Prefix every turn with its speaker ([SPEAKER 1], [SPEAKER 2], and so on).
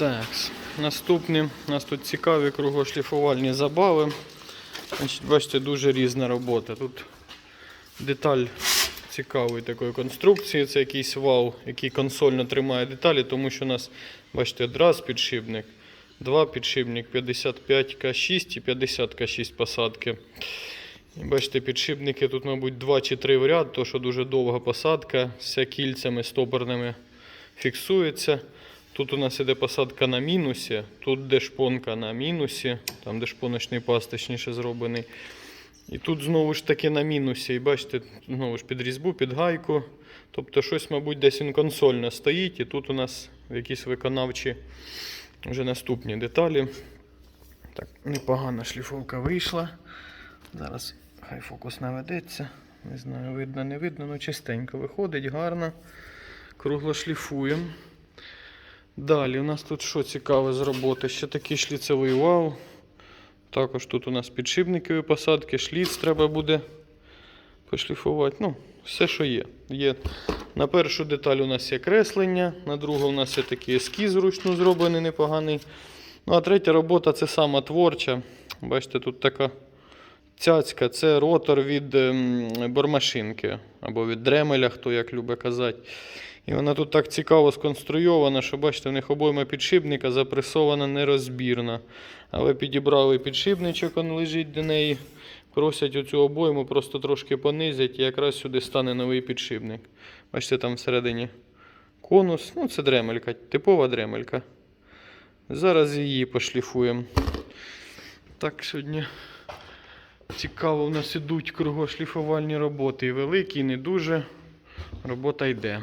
[SPEAKER 1] Так, наступні. У нас тут цікаві кругошліфувальні забави. Значить, бачите, дуже різна робота. Тут деталь цікавої такої конструкції. Це якийсь вал, який консольно тримає деталі, тому що у нас, бачите, раз підшипник, два підшипник, 55К6 і 50К6 посадки. І бачите, підшипники тут, мабуть, два чи три в ряд, то що дуже довга посадка з кільцями стопорними фіксується. Тут у нас іде посадка на мінусі, тут де шпонка на мінусі, там де шпоночний паз точніше зроблений. І тут знову ж таки на мінусі. І бачите, знову ж під різьбу, під гайку. Тобто щось, мабуть, десь він стоїть, і тут у нас якісь виконавчі вже наступні деталі. Так, непогана шліфовка вийшла. Зараз хай фокус наведеться. Не знаю, видно, не видно, але чистенько виходить, гарно. Кругло шліфуємо. Далі у нас тут що цікаве з роботи? Ще такий шліцевий вал. Також тут у нас підшипникові посадки, шліц треба буде пошліфувати. Ну, все, що є. є. На першу деталь у нас є креслення, на другу у нас є такий ескіз ручно зроблений, непоганий. Ну, а третя робота це сама творча. Бачите, тут така цяцька, це ротор від ем, бормашинки або від дремеля, хто як любить казати. І вона тут так цікаво сконструйована, що бачите, в них обойма підшипника запресована нерозбірна. Але підібрали підшипничок, він лежить до неї. Просять оцю обойму просто трошки понизять, і якраз сюди стане новий підшипник. Бачите, там всередині конус. Ну, це дремелька, типова дремелька. Зараз її пошліфуємо. Так, сьогодні цікаво, у нас ідуть кругошліфувальні роботи. І великі, і не дуже. Робота йде.